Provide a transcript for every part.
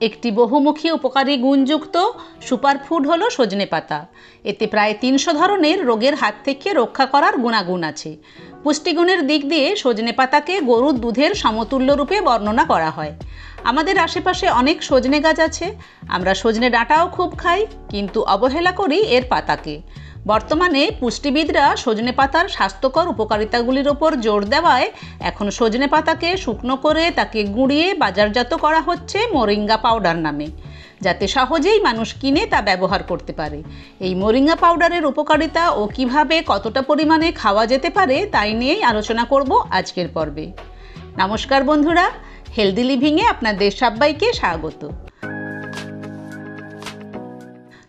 একটি বহুমুখী উপকারী গুণযুক্ত সুপারফুড হলো সজনে পাতা। এতে প্রায় তিনশো ধরনের রোগের হাত থেকে রক্ষা করার গুণাগুণ আছে। পুষ্টিগুণের দিক দিয়ে সজনে পাতাকে গরুর দুধের সমতুল্য রূপে বর্ণনা করা হয়। আমাদের আশেপাশে অনেক সজনে গাছ আছে। আমরা সজনে ডাঁটাও খুব খাই, কিন্তু অবহেলা করি এর পাতাকে। বর্তমানে পুষ্টিবিদরা সজনে পাতার স্বাস্থ্যকর উপকারিতাগুলির ওপর জোর দেওয়ায় এখন সজনে পাতাকে শুকনো করে তাকে গুঁড়িয়ে বাজারজাত করা হচ্ছে মোরিঙ্গা পাউডার নামে। যাতে সহজেই মানুষ কিনে তা ব্যবহার করতে পারে। এই মোরিঙ্গা পাউডারের উপকারিতা ও কীভাবে কতটা পরিমাণে খাওয়া যেতে পারে তাই নিয়েই আলোচনা করব আজকের পর্বে। নমস্কার বন্ধুরা হেলদি লিভিংয়ে আপনাদের সবাইকে স্বাগত।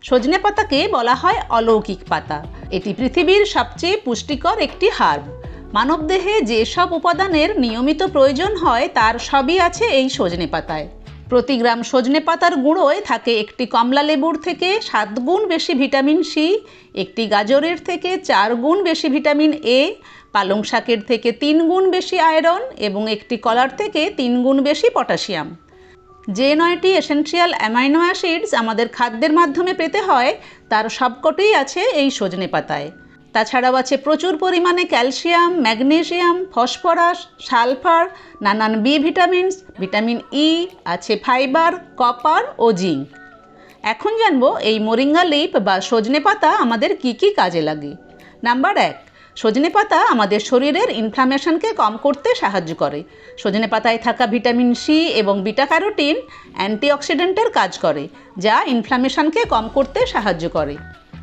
সজনে পাতাকে বলা হয় অলৌকিক পাতা। এটি পৃথিবীর সবচেয়ে পুষ্টিকর একটি হার্ব। মানবদেহে যেসব উপাদানের নিয়মিত প্রয়োজন হয়, তার সবই আছে এই সজনে পাতায়। প্রতি গ্রাম সজনে পাতার গুঁড়োয় থাকে একটি কমলা লেবুর থেকে সাত গুণ বেশি ভিটামিন সি, একটি গাজরের থেকে চার গুণ বেশি ভিটামিন এ পালং শাকের থেকে তিন গুণ বেশি আয়রন এবং একটি কলার থেকে তিন গুণ বেশি পটাশিয়াম। যে নয়টি এসেনশিয়াল অ্যামাইনো অ্যাসিডস আমাদের খাদ্যের মাধ্যমে পেতে হয়, তার সবকটিই আছে এই সজনে পাতায়। তাছাড়াও আছে প্রচুর পরিমাণে ক্যালসিয়াম, ম্যাগনেসিয়াম, ফসফরাস, সালফার, নানান বি ভিটামিনস, ভিটামিন ই, আছে ফাইবার, কপার ও জিঙ্ক। এখন জানব এই মোরিঙ্গা লিপ বা সজনে পাতা আমাদের কি কি কাজে লাগে। নাম্বার এক সজনে পাতা আমাদের শরীরের ইনফ্লামেশনকে কম করতে সাহায্য করে। সজনে পাতায় থাকা ভিটামিন সি এবং বিটা ক্যারোটিন, অ্যান্টিঅক্সিডেন্টের কাজ করে, যা ইনফ্লামেশনকে কম করতে সাহায্য করে।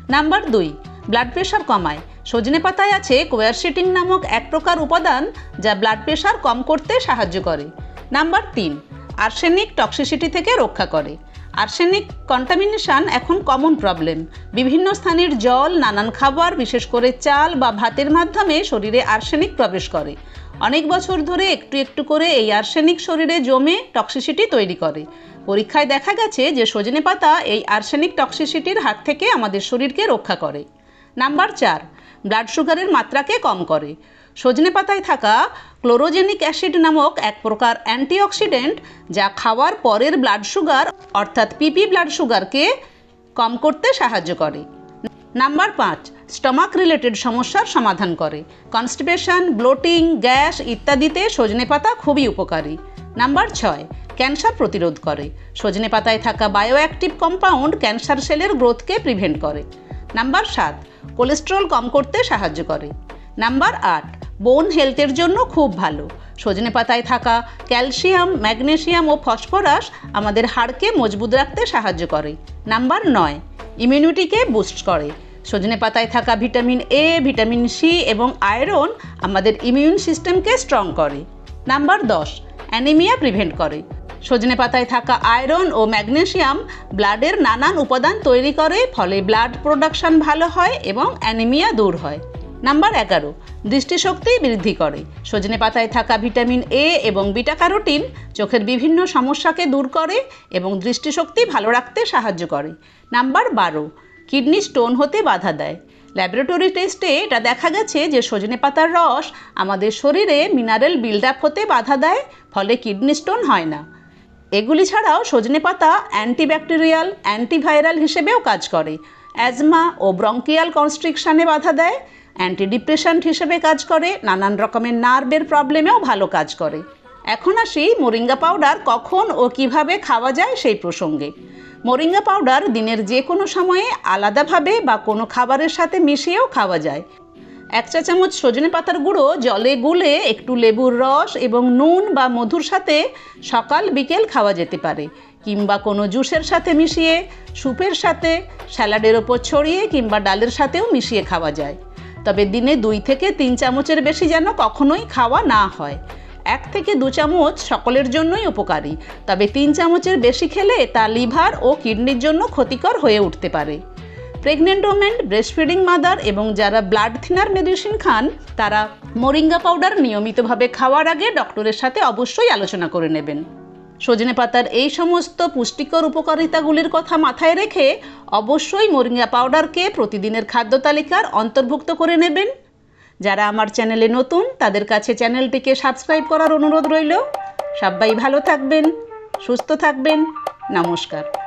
নাম্বার দুই ব্লাড প্রেশার কমায়। সজনে পাতায় আছে কোয়ারসিটিং নামক এক প্রকার উপাদান যা ব্লাড প্রেশার কম করতে সাহায্য করে। নাম্বার তিন, আর্সেনিক টক্সিসিটি থেকে রক্ষা করে। আর্সেনিক কন্টামিনেশন এখন কমন প্রবলেম বিভিন্ন স্থানের জল, নানান খাবার, বিশেষ করে চাল বা ভাতের মাধ্যমে শরীরে আর্সেনিক প্রবেশ করে। অনেক বছর ধরে একটু একটু করে এই আর্সেনিক শরীরে জমে টক্সিসিটি তৈরি করে। পরীক্ষায় দেখা গেছে যে সজনে পাতা এই আর্সেনিক টক্সিসিটির হাত থেকে আমাদের শরীরকে রক্ষা করে। নাম্বার চার ব্লাড সুগারের মাত্রাকে কম করে। সজনে পাতায় থাকা ক্লোরোজেনিক অ্যাসিড নামক এক প্রকার অ্যান্টিঅক্সিডেন্ট যা খাওয়ার পরের ব্লাড সুগার অর্থাৎ পিপি ব্লাড সুগারকে কম করতে সাহায্য করে। নাম্বার পাঁচ স্টমাক রিলেটেড সমস্যার সমাধান করে। কনস্টিপেশন ব্লোটিং গ্যাস ইত্যাদিতে সজনে পাতা খুবই উপকারী। নাম্বার ছয়, ক্যান্সার প্রতিরোধ করে। সজনে পাতায় থাকা বায়োঅ্যাক্টিভ কম্পাউন্ড ক্যান্সার সেলের গ্রোথকে প্রিভেন্ট করে। নাম্বার সাত কোলেস্ট্রল কম করতে সাহায্য করে। নাম্বার আট বোন হেলথের জন্য খুব ভালো। সজনে পাতায় থাকা ক্যালসিয়াম ম্যাগনেসিয়াম ও ফসফরাস আমাদের হাড়কে মজবুত রাখতে সাহায্য করে। নাম্বার নয় ইমিউনিটিকে বুস্ট করে। সজনে পাতায় থাকা ভিটামিন এ ভিটামিন সি এবং আয়রন আমাদের ইমিউন সিস্টেমকে স্ট্রং করে। নাম্বার দশ অ্যানিমিয়া প্রিভেন্ট করে। সজনে পাতায় থাকা আয়রন ও ম্যাগনেশিয়াম ব্লাডের নানান উপাদান তৈরি করে, ফলে ব্লাড প্রোডাকশন ভালো হয় এবং অ্যানিমিয়া দূর হয়। নাম্বার এগারো, দৃষ্টিশক্তি বৃদ্ধি করে। সজনে পাতায় থাকা ভিটামিন এ এবং বিটা ক্যারোটিন চোখের বিভিন্ন সমস্যাকে দূর করে এবং দৃষ্টিশক্তি ভালো রাখতে সাহায্য করে। নাম্বার বারো, কিডনি স্টোন হতে বাধা দেয়। ল্যাবরেটরি টেস্টে এটা দেখা গেছে যে সজনে পাতার রস আমাদের শরীরে মিনারেল বিল্ড আপ হতে বাধা দেয়, ফলে কিডনি স্টোন হয় না। এগুলি ছাড়াও সজনে পাতা, অ্যান্টিব্যাকটেরিয়াল, অ্যান্টিভাইরাল হিসেবেও কাজ করে। অ্যাজমা ও ব্রঙ্কিয়াল কনস্ট্রিকশানে বাধা দেয়। অ্যান্টিডিপ্রেশান্ট হিসেবে কাজ করে। নানান রকমের নার্ভের প্রবলেমেও ভালো কাজ করে। এখন আসি মোরিঙ্গা পাউডার কখন ও কীভাবে খাওয়া যায় সেই প্রসঙ্গে। মোরিঙ্গা পাউডার দিনের যে কোনো সময়ে আলাদাভাবে বা কোনো খাবারের সাথে মিশিয়েও খাওয়া যায়। এক চা চামচ সজনে পাতার গুঁড়ো, জলে গুলে একটু লেবুর রস এবং নুন বা মধুর সাথে সকাল, বিকেল খাওয়া যেতে পারে। কিংবা কোনো জুসের সাথে মিশিয়ে, স্যুপের সাথে, স্যালাডের ওপর ছড়িয়ে কিংবা ডালের সাথেও মিশিয়ে খাওয়া যায়। তবে দিনে দুই থেকে তিন চামচের বেশি যেন কখনোই খাওয়া না হয়। এক থেকে দু চামচ সকলের জন্যই উপকারী। তবে তিন চামচের বেশি খেলে তা লিভার ও কিডনির জন্য ক্ষতিকর হয়ে উঠতে পারে। প্রেগনেন্ট ওমেন ব্রেস্টফিডিং মাদার এবং যারা ব্লাড থিনার মেডিসিন খান, তারা মোরিঙ্গা পাউডার নিয়মিতভাবে খাওয়ার আগে ডক্টরের সাথে অবশ্যই আলোচনা করে নেবেন। সজনে পাতার এই সমস্ত পুষ্টিকর উপকারিতাগুলির কথা মাথায় রেখে অবশ্যই মোরিঙ্গা পাউডারকে প্রতিদিনের খাদ্য তালিকার অন্তর্ভুক্ত করে নেবেন। যারা আমার চ্যানেলে নতুন, তাদের কাছে চ্যানেলটিকে সাবস্ক্রাইব করার অনুরোধ রইল। সবাই ভালো থাকবেন, সুস্থ থাকবেন। নমস্কার।